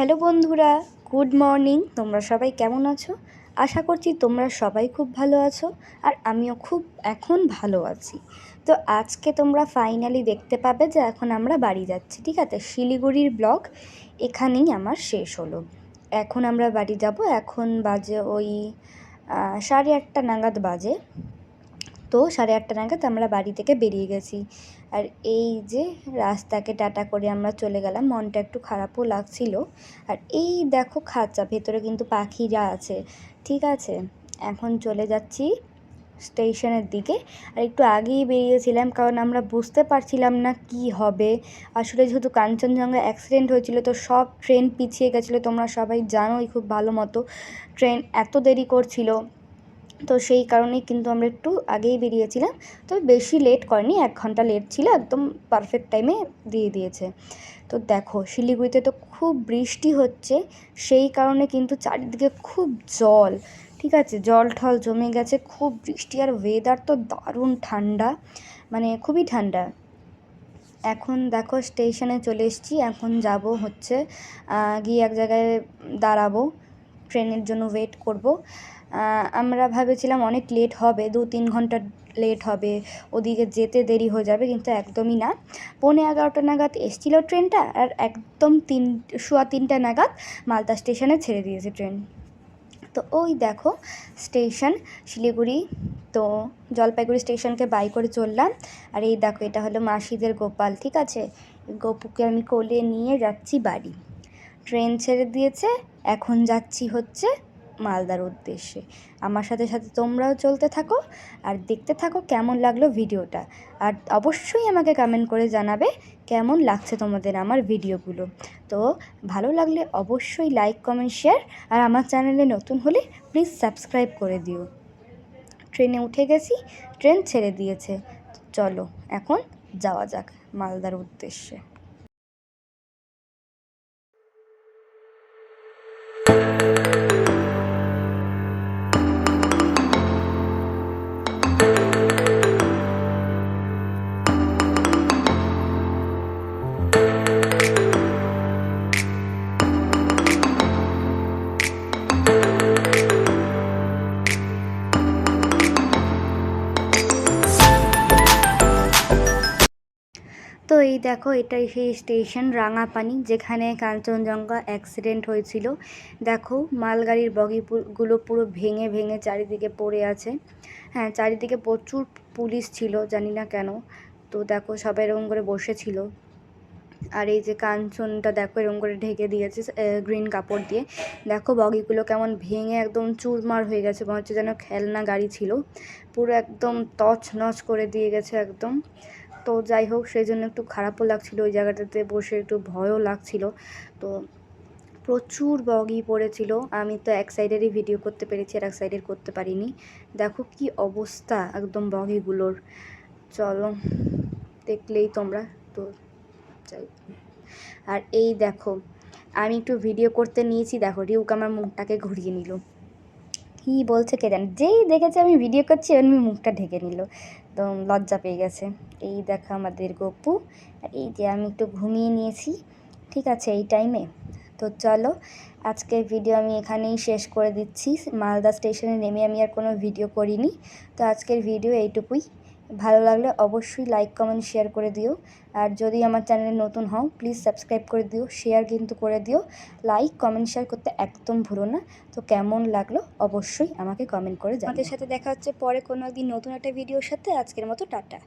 Hello বন্ধুরা, good morning. তোমরা সবাই কেমন আছো? আশা করছি তোমরা সবাই খুব ভালো আছো আর আমিও খুব এখন ভালো আছি। তো আজকে তোমরা ফাইনালি দেখতে পাবে যে এখন আমরা বাড়ি যাচ্ছি, ঠিক আছে? শিলিগুড়ির ব্লগ এখানেই আমার শেষ হলো। এখন আমরা বাড়ি যাব, এখন বাজে ওই সাড়ে আটটা নাগাদ বাজে। তো সাড়ে আটটা নাগাদ আমরা বাড়ি থেকে বেরিয়ে গেছি। আর এই যে রাস্তাকে টাটা করে আমরা চলে গেলাম, মনটা একটু খারাপও লাগছিল। আর এই দেখো খাঁচা, ভেতরে কিন্তু পাখিরা আছে, ঠিক আছে? এখন চলে যাচ্ছি স্টেশনের দিকে। আর একটু আগেই বেরিয়েছিলাম, কারণ আমরা বুঝতে পারছিলাম না কি হবে। আসলে যেহেতু কাঞ্চনজঙ্ঘা অ্যাক্সিডেন্ট হয়েছিল, তো সব ট্রেন পিছিয়ে গেছিল। তোমরা সবাই জানোই খুব ভালো মতো ট্রেন এত দেরি করছিল। তো সেই কারণেই কিন্তু আমরা একটু আগেই বেরিয়েছিলাম। তবে বেশি লেট করেনি, এক ঘণ্টা লেট ছিল, একদম পারফেক্ট টাইমে দিয়ে দিয়েছে। তো দেখো, শিলিগুড়িতে তো খুব বৃষ্টি হচ্ছে, সেই কারণে কিন্তু চারিদিকে খুব জল, ঠিক আছে? জল ঠল জমে গেছে, খুব বৃষ্টি আর ওয়েদার তো দারুণ ঠান্ডা মানে খুবই ঠান্ডা। এখন দেখো স্টেশনে চলে এসেছি, এখন যাব হচ্ছে গিয়ে এক জায়গায় দাঁড়াবো। ট্রেনের জন্য ওয়েট করব। আমরা ভেবেছিলাম অনেক লেট হবে, দু তিন ঘণ্টা লেট হবে, ওদিকে যেতে দেরি হয়ে যাবে কিন্তু একদমই না। পৌনে এগারোটা নাগাদ এসছিল ট্রেনটা আর একদম তিন, সোয়া তিনটা নাগাদ মালদা স্টেশনে ছেড়ে দিয়েছে ট্রেন। তো ওই দেখো স্টেশন, শিলিগুড়ি, তো জলপাইগুড়ি স্টেশনকে বাই করে চললাম। আর এই দেখো এটা হলো মাসিদের গোপাল, ঠিক আছে? গোপুকে আমি কোলে নিয়ে যাচ্ছি বাড়ি। ট্রেন ছেড়ে দিয়েছে এখন যাচ্ছি হচ্ছে মালদার উদ্দেশ্যে। আমার সাথে সাথে তোমরাও চলতে থাকো আর দেখতে থাকো কেমন লাগল ভিডিওটা। আর অবশ্যই আমাকে কমেন্ট করে জানাবে কেমন লাগছে তোমাদের আমার ভিডিওগুলো। তো ভালো লাগলে অবশ্যই লাইক কমেন্ট শেয়ার আর আমার চ্যানেলে নতুন হলে প্লিজ সাবস্ক্রাইব করে দিও। ট্রেনে উঠে গেছি, ট্রেন ছেড়ে দিয়েছে। চলো এখন যাওয়া যাক মালদার উদ্দেশ্যে। তো এই দেখো, এটাই সেই স্টেশন রাঙাপানি, যেখানে কাঞ্চনজঙ্ঘা অ্যাক্সিডেন্ট হয়েছিল। দেখো, মালগাড়ির বগিগুলো পুরো ভেঙে ভেঙে চারিদিকে পড়ে আছে। হ্যাঁ চারিদিকে প্রচুর পুলিশ ছিল, জানি না কেন। তো দেখো, সবাই এরকম করে বসেছিল। আর এই যে কাঞ্চনটা দেখো, এরকম করে ঢেকে দিয়েছে গ্রিন কাপড় দিয়ে। দেখো, বগিগুলো কেমন ভেঙে একদম চুরমার হয়ে গেছে, মনে হচ্ছে যেন খেলনা গাড়ি ছিল। পুরো একদম তছ নছ করে দিয়ে গেছে একদম। তো যাই হোক, সেই জন্য একটু খারাপও লাগছিল ওই জায়গাটাতে, বসে একটু ভয়ও লাগছিল। তো প্রচুর বগি পড়েছিল। আমি তো এক সাইডেরই ভিডিও করতে পেরেছি, আর এক সাইডের করতে পারিনি। দেখো কি অবস্থা একদম বগিগুলোর। চলো, দেখলেই তোমরা। তো যাই আর এই দেখো, আমি একটু ভিডিও করতে নিয়েছি। দেখো, রিউক আমার মুখটাকে ঘুরিয়ে নিল। কি বলছে কে জানে? যেই দেখেছে আমি ভিডিও করছি, এমনি মুখটা ঢেকে নিল। তো লজ্জা পেয়ে গেছে। এই দেখা আমাদের গপু, আর এই যে আমি একটু ঘুমিয়ে নিয়েছি, ঠিক আছে, এই টাইমে তো চলো, আজকের ভিডিও আমি এখানেই শেষ করে দিচ্ছি। মালদা স্টেশনে নেমে আমি আর কোনো ভিডিও করিনি। তো আজকের ভিডিও এইটুকুই। ভালো লাগলে অবশ্যই লাইক কমেন্ট শেয়ার করে দিও। আর যদি আমার চ্যানেলে নতুন হও প্লিজ সাবস্ক্রাইব করে দিও শেয়ার কিন্তু করে দিও। লাইক কমেন্ট শেয়ার করতে একদম ভুলো না। তো কেমন লাগল অবশ্যই আমাকে কমেন্ট করে। আমাদের সাথে দেখা হচ্ছে পরে কোনো একদিন নতুন একটা ভিডিওর সাথে। আজকের মতো টাটা।